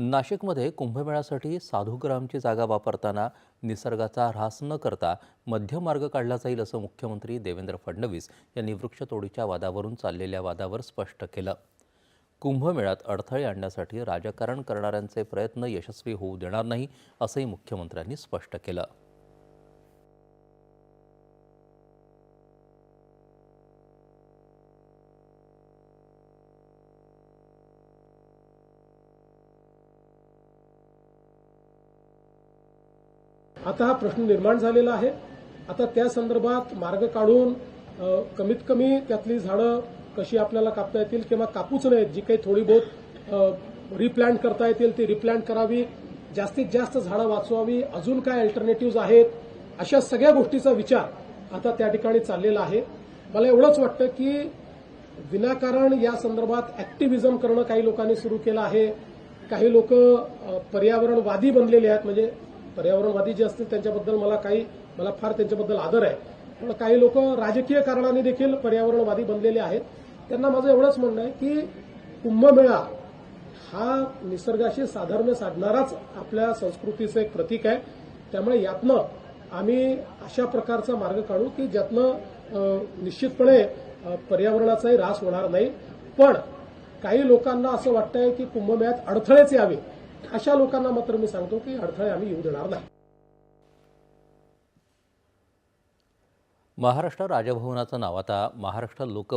नाशिकमध्ये कुंभमेळ्यासाठी साधुग्रामची जागा वापरताना निसर्गाचा ऱ्हास न करता मध्यमार्ग काढला जाईल असं मुख्यमंत्री देवेंद्र फडणवीस यांनी वृक्षतोडीच्या वादावरून चाललेल्या वादावर स्पष्ट केलं. कुंभमेळ्यात अडथळे आणण्यासाठी राजकारण करणाऱ्यांचे प्रयत्न यशस्वी होऊ देणार नाही असंही मुख्यमंत्र्यांनी स्पष्ट केलं. आता हा प्रश्न निर्माण झालेला आहे. आता त्या संदर्भात मार्ग काढून कमीत कमी त्यातली झाडं कशी आपल्याला कापता येतील किंवा कापूच नयेत जी काही थोडी बहुत रिप्लांट करता येतील ती रिप्लांट करावी. जास्तीत जास्त झाडं वाचवावी. अजून काय अल्टरनेटिव्ह आहेत? अशा सगळ्या गोष्टीचा विचार आता त्या ठिकाणी चाललेला आहे. मला एवढंच वाटतं की विनाकारण या संदर्भात ऍक्टिव्हिजम करणं काही लोकांनी सुरू केलं आहे. काही लोक पर्यावरणवादी बनलेले आहेत. म्हणजे पर्यावरणवादी जे असतील त्यांच्याबद्दल मला काही मला फार त्यांच्याबद्दल आदर आहे. पण काही लोक राजकीय कारणाने देखील पर्यावरणवादी बनलेले आहेत. त्यांना माझं एवढंच म्हणणं आहे की कुंभमेळा हा निसर्गाशी साधर्म्य साधणाराच आपल्या संस्कृतीचं एक प्रतीक आहे. त्यामुळे यातनं आम्ही अशा प्रकारचा मार्ग काढू की ज्यातनं निश्चितपणे पर्यावरणाचाही ऱ्हास होणार नाही. पण काही लोकांना असं वाटतंय की कुंभमेळ्यात अडथळेच यावे. अशा लोकांना मात्र मी सांगतो की अडथळे आम्ही येऊ देणार नाही. महाराष्ट्र राजभवनाचं नाव आता महाराष्ट्र लोकभवन